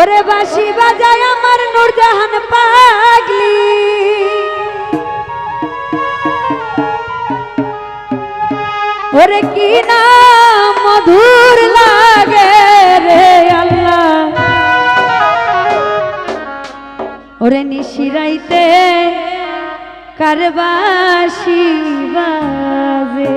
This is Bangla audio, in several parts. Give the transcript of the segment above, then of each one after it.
ওরে বাসি বাজাই আমার নূরজাহান পাগলি। ওরে কি না মধুর লাগে রে আল্লাহ। ওরে নিশিরাইতে কারবাসি বাজে।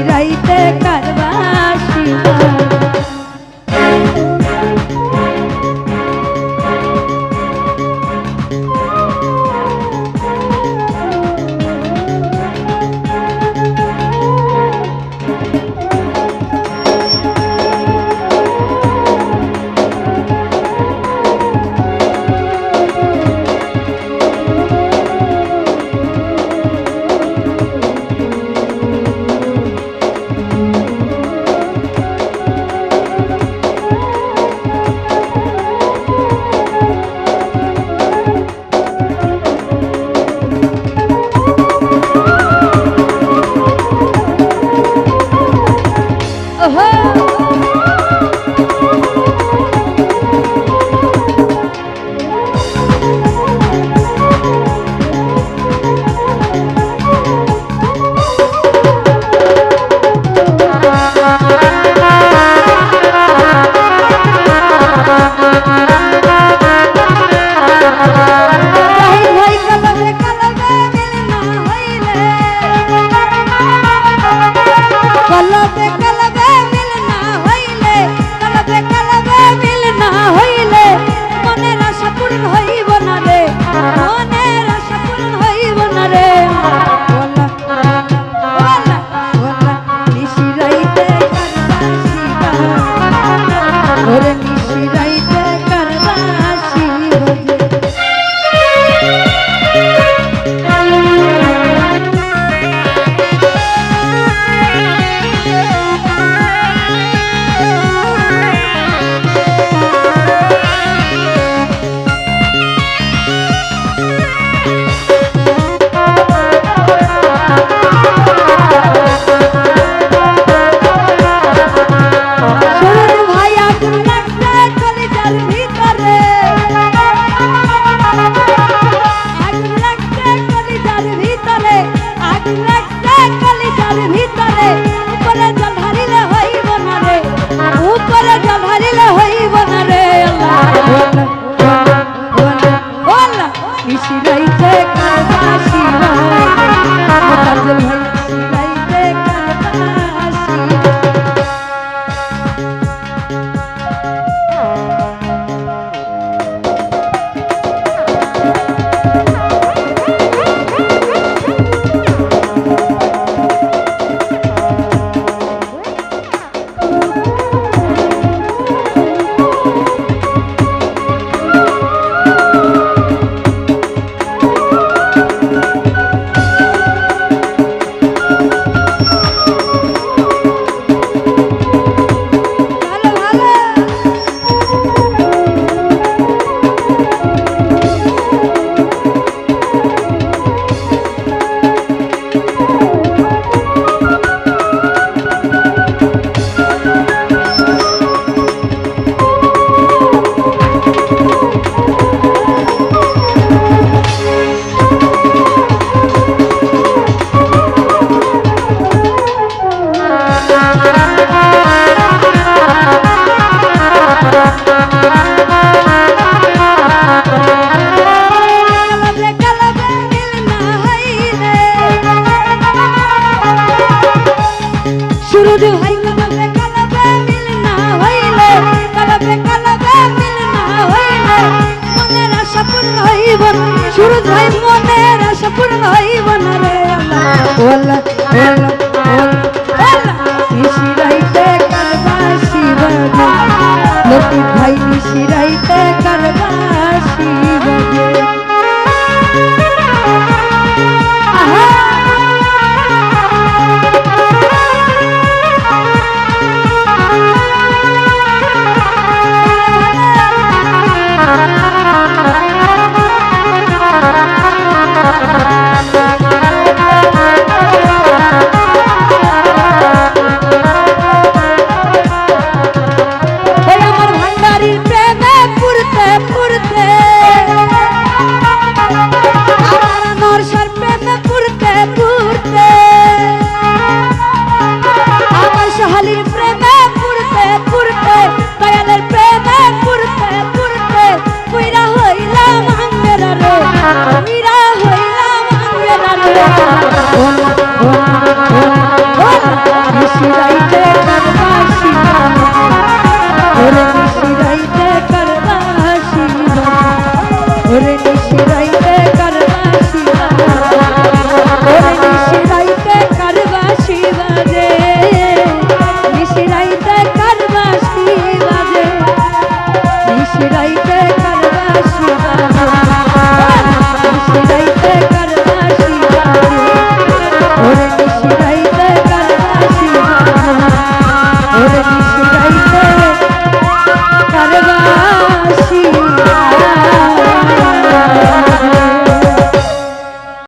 right কলবে কলবে বেকার গা